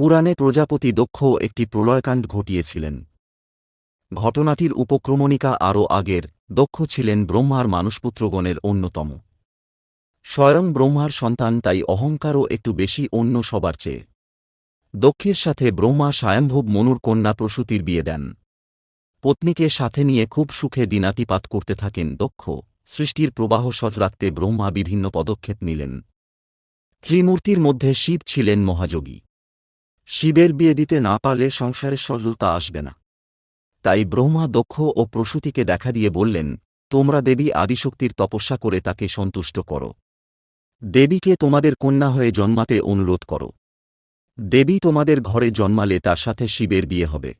পুরাণে প্রজাপতি দক্ষ একটি প্রলয়কাণ্ড ঘটিয়েছিলেন। ঘটনাটির উপক্রমণিকা আরও আগের, দক্ষ ছিলেন ব্রহ্মার মানুষপুত্রগণের অন্যতম। স্বয়ং ব্রহ্মার সন্তান তাই অহংকারও একটু বেশি অন্য সবার চেয়ে। দক্ষের সাথে ব্রহ্মা স্বয়ম্ভব মনুর কন্যা প্রসূতির বিয়ে দেন। পত্নীকে সাথে নিয়ে খুব সুখে দিনাতিপাত করতে থাকেন দক্ষ। সৃষ্টির প্রবাহ সজ রাখতে ব্রহ্মা বিভিন্ন পদক্ষেপ নিলেন। ত্রিমূর্তির মধ্যে শিব ছিলেন মহাযোগী। শিবের বিয়ে দিতে না পারলে সংসারে সজলতা আসবে না। তাই ব্রহ্মা দক্ষ ও প্রসূতিকে দেখা দিয়ে বললেন, তোমরা দেবী আদিশক্তির তপস্যা করে তাকে সন্তুষ্ট করো। দেবীকে তোমাদের কন্যা হয়ে জন্মাতে অনুরোধ করো। দেবী তোমাদের ঘরে জন্মালে তার সাথে শিবের বিয়ে হবে।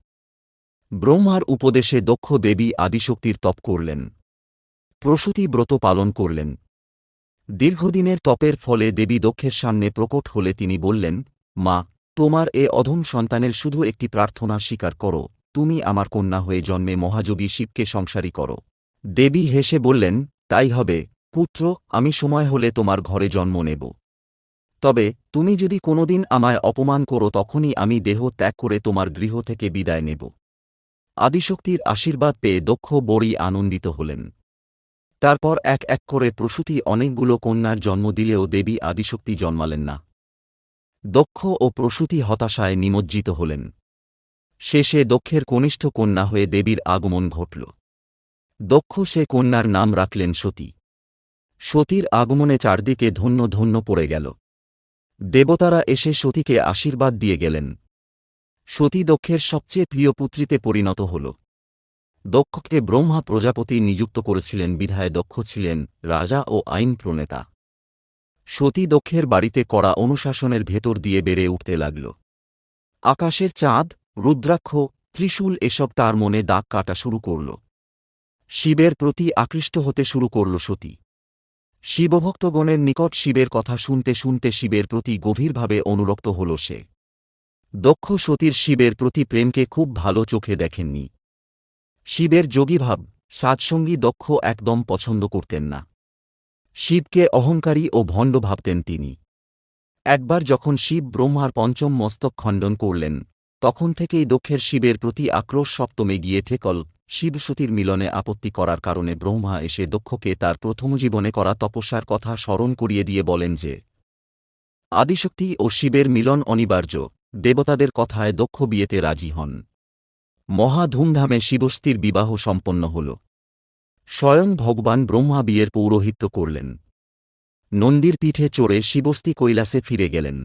ব্রহ্মার উপদেশে দক্ষ দেবী আদিশক্তির তপ করলেন। প্রসূতি ব্রত পালন করলেন। দীর্ঘদিনের তপের ফলে দেবী দক্ষের সামনে প্রকট হলে তিনি বললেন, মা তোমার এ অধম সন্তানের শুধু একটি প্রার্থনা স্বীকার করো, তুমি আমার কন্যা হয়ে জন্মে মহাযোগী শিবকে সংসারী করো। দেবী হেসে বললেন, তাই হবে, পুত্র, আমি সময় হলে তোমার ঘরে জন্ম নেব। তবে, তুমি যদি কোনোদিন আমায় অপমান করো, তখনই আমি দেহ ত্যাগ করে তোমার গৃহ থেকে বিদায় নেব। আদিশক্তির আশীর্বাদ পেয়ে দক্ষ বড়ই আনন্দিত হলেন। তারপর এক এক করে প্রসূতি অনেকগুলো কন্যার জন্ম দিলেও দেবী আদিশক্তি জন্মালেন না। দক্ষ ও প্রসূতি হতাশায় নিমজ্জিত হলেন। শেষে দক্ষের কনিষ্ঠ কন্যা হয়ে দেবীর আগমন ঘটল। দক্ষ সে কন্যার নাম রাখলেন সতী। সতীর আগমনে চারদিকে ধন্য ধন্য পড়ে গেল। দেবতারা এসে সতীকে আশীর্বাদ দিয়ে গেলেন। সতী দক্ষের সবচেয়ে প্রিয় পুত্রীতে পরিণত হল। দক্ষকে ব্রহ্মা প্রজাপতি নিযুক্ত করেছিলেন, বিধায় দক্ষ ছিলেন রাজা ও আইন প্রণেতা সতী দক্ষের বাড়িতে করা অনুশাসনের ভেতর দিয়ে বেড়ে উঠতে লাগল। আকাশের চাঁদ, রুদ্রাক্ষ, ত্রিশূল এসব তার মনে দাগ কাটা শুরু করল। শিবের প্রতি আকৃষ্ট হতে শুরু করল সতী। শিবভক্তগণের নিকট শিবের কথা শুনতে শুনতে শিবের প্রতি গভীরভাবে অনুরক্ত হল সে। দক্ষ সতীর শিবের প্রতি প্রেমকে খুব ভালো চোখে দেখেননি। শিবের যোগীভাব, সাজসঙ্গী দক্ষ একদম পছন্দ করতেন না। শিবকে অহংকারী ও ভণ্ড ভাবতেন তিনি। একবার যখন শিব ব্রহ্মার পঞ্চম মস্তক খণ্ডন করলেন, তখন থেকেই দক্ষের শিবের প্রতি আক্রোশ সপ্তমে গিয়ে থেকল, শিবসতীর মিলনে আপত্তি করার কারণে ব্রহ্মা এসে দক্ষকে তার প্রথম জীবনে করা তপস্যার কথা স্মরণ করিয়ে দিয়ে বলেন যে, আদিশক্তি ও শিবের মিলন অনিবার্য, দেবতাদের কথায় দক্ষ বিয়েতে রাজি হন। মহা ধুমধামে শিবস্তির বিবাহ সম্পন্ন হল। স্বয়ং ভগবান ব্রহ্মা বিয়ের পৌরোহিত্য করলেন। নন্দীর পিঠে চড়ে শিবস্তি কৈলাসে ফিরে গেলেন।